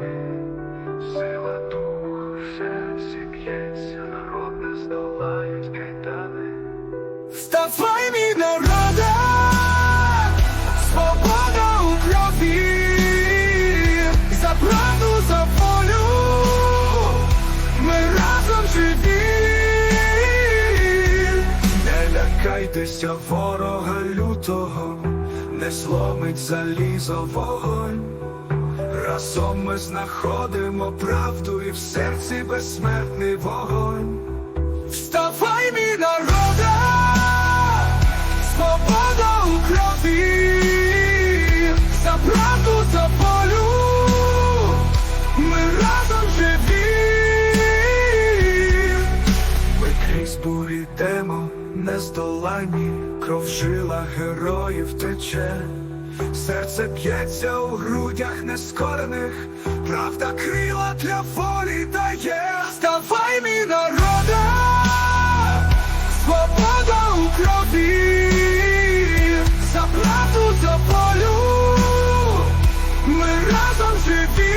нами, сила дух все зіб'ється, народ не здолають кайдани. Вставай, мій народе, свобода у крові, за правду, за волю, ми разом живі. Не лякайтеся ворога лютого, не сломить залізо вогонь. Разом ми знаходимо правду і в серці безсмертний вогонь. Вставай, мій народе, свобода у крові, за правду, за волю, ми разом живі. Ми крізь бурі йдемо, нездоланні, кров в жилах героїв тече. Серце б'ється у грудях нескорених, правда крила для волі дає. Вставай, мій народе, свобода у крові, за за волю, ми разом живі.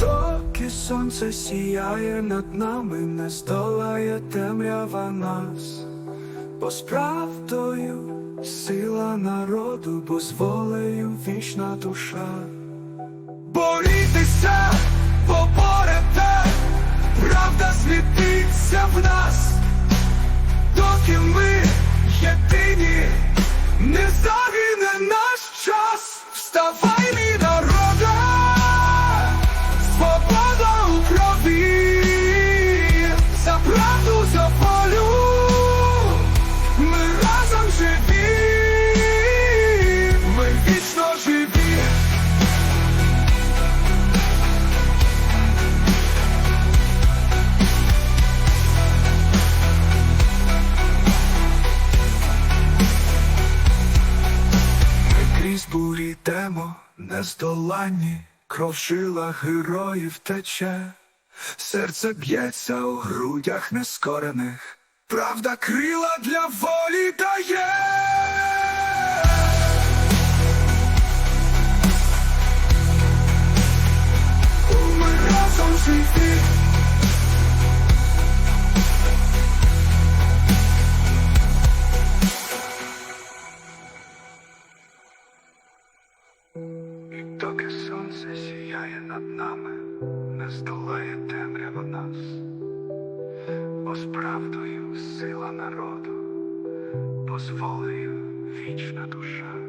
Доки сонце сіяє над нами, не здолає темрява нас, бо з правдою сила народу, бо з волею вічна душа. Борітеся, поборете, правда світиться в нас, Йдемо, нездоланні, кров шила героїв тече, серце б'ється у грудях нескорених, правда крила для волі дає. І доки сонце сіяє над нами, не здолає темрява нас, бо з сила народу, бо з волею вічна душа.